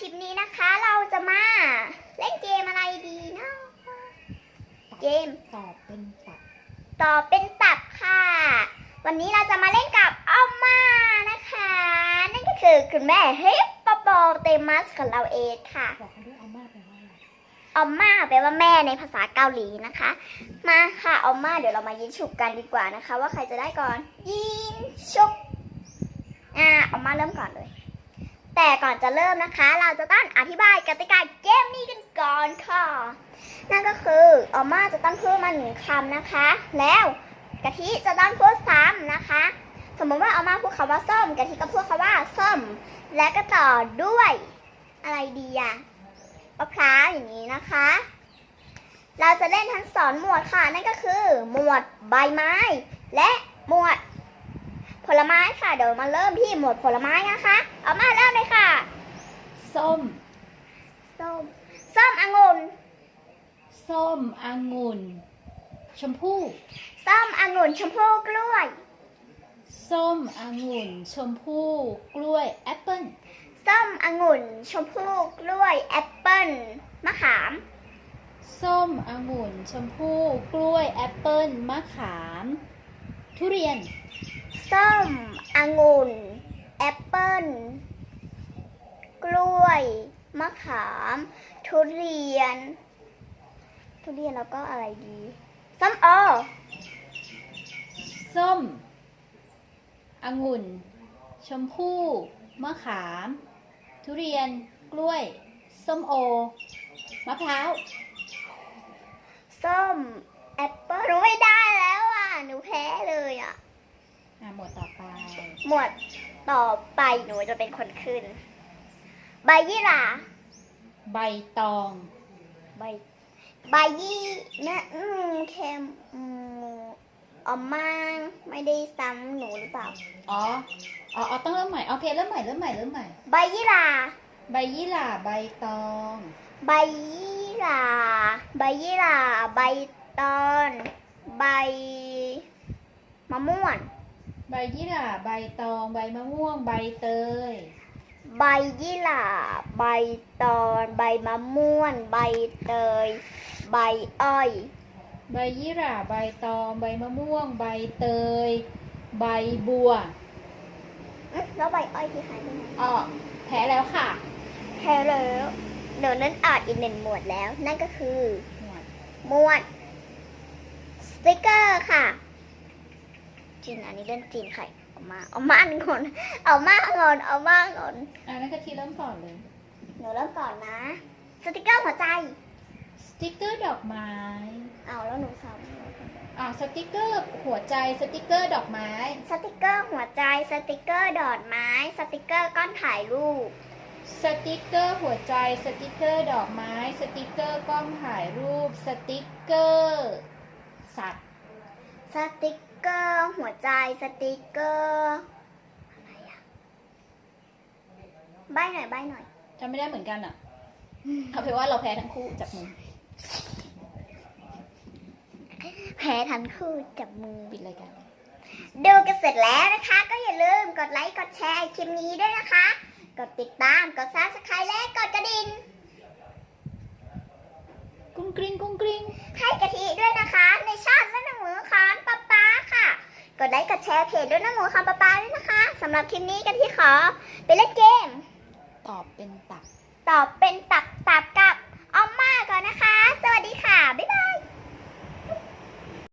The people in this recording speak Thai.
คลิปนี้นะคะเราจะมาเล่นเกมอะไรดีเนาะเกมตอบเป็นตับตอบเป็นตับค่ะ วันนี้เราจะมาเล่นกับออมมานะคะ นั่นก็คือคุณแม่ฮิปโปโปเตมัสของเราเองค่ะบอกเขาด้วยออมมาแปลว่าอะไรออมมาแปลว่าแม่ในภาษาเกาหลีนะคะ มาค่ะออมมาเดี๋ยวเรามายินชุบกันดีกว่านะคะ ว่าใครจะได้ก่อนยินชุบอ่าออมมาเริ่มก่อนเลย แต่ก่อนจะเริ่มนะคะ เราจะต้องอธิบายกติกาเกมนี้กันก่อนค่ะ นั่นก็คืออัมมาจะต้องพูดมาหนึ่งคำนะคะ แล้วกะทิจะต้องพูดซ้ำนะคะ สมมติว่าอัมมาพูดคำว่าส้มกะทิก็พูดคำว่าส้ม และก็ต่อด้วย อะไรดีอะมะพร้าวอย่างนี้นะคะ เราจะเล่นทั้งสองหมวดค่ะ นั่นก็คือ หมวดใบไม้ และหมวด ผลไม้ค่ะ เดี๋ยวมาเริ่มที่หมวดผลไม้นะคะ เอามาเริ่มเลยค่ะ ส้ม ส้ม ส้มองุ่น ส้มองุ่น ชมพู่ ส้มองุ่นชมพูกล้วย ส้มองุ่น ชมพู่กล้วยแอปเปิ้ล ส้มองุ่น ชมพูกล้วยแอปเปิ้ลมะขาม ส้มองุ่น ชมพู่กล้วยแอปเปิ้ลมะขาม ทุเรียน ส้มองุ่น แอปเปิ้ล กล้วย มะขาม ทุเรียน ทุเรียนแล้วก็อะไรดี ส้มโอ ส้ม องุ่น ชมพู่ มะขาม ทุเรียน กล้วย ส้มโอ มะพร้าว ส้มแอปเปิ้ลไม่ได้แล้วอะ หนูแพ้เลยอะ อะห มวดต่อไป หมวดต่อไปหนูจะเป็นคนขึ้น ใบยี่หร่าใบตอง ใบใบยี่นะอืมเค็มอืมออมมาไม่ได้ซ้ำหนูหรือเปล่า อ๋อ อ๋ออ๋อต้องเริ่มใหม่ โอเค เริ่มใหม่ เริ่มใหม่ เริ่มใหม่ ใบยี่หร่าใบยี่หร่าใบตอง ใบยี่หร่าใบยี่หร่าใบตอน ใบมะม่วง ใบยี่หร่าใบตอง ใบมะม่วง ใบเตย ใบยี่หร่าใบตอนใบมะม่วงใบเตย ใบอ้อย ใบยี่หร่าใบตอง ใบมะม่วง ใบเตย ใบบัวอื้อแล้วใบอ้อยที่หายไปไหนอ๋อแพ้แล้วค่ะ แพ้แล้วเดี๋ยวนั้นอ่านอีกหนึ่งหมวดแล้ว นั่นก็คือ หมวดหมวดสติกเกอร์ค่ะ จีนอันนี้เล่นจีนใครเอามาเอามางอนเอามางอนเอามางอนอะนั่นก็ทีเริ่มก่อนเลย หนูเริ่มก่อนนะ สติกเกอร์หัวใจ สติกเกอร์ดอกไม้ เอาแล้วหนูซ้อ่าสติกเกอร์หัวใจสติกเกอร์ดอกไม้ำสติกเกอร์หัวใจสติกเกอร์ดอดไม้ สติกเกอร์ก้อนถ่ายรูปสติกเกอร์หัวใจ สติกเกอร์ดอกไม้ สติกเกอร์กล้องถ่ายรูป สติกเกอร์ สัตว์ สติก เกอร์ หัวใจสติกเกอร์อะไรอะใบหน่อยใบหน่อย จำไม่ได้เหมือนกันอะเอาเป็นว่าเราแพ้ทั้งคู่จับมือแพ้ทั้งคู่จับมือ ปิดรายการดูกันเสร็จแล้วนะคะ ก็อย่าลืมกดไลค์กดแชร์คลิปนี้ด้วยนะคะ กดติดตามกดซับสไครต์และกดกระดิ่งกุ้งกริ้งกุ้งกริ้ง เพจด้วยน้ำหมูคำปลปลาด้วยนะคะสำหรับคลิปนี้กันที่ขอไปเล่นเกม ตอบเป็นตับ ตอบเป็นตับตับกับออมมาก่อนนะคะ สวัสดีค่ะ บ๊ายบาย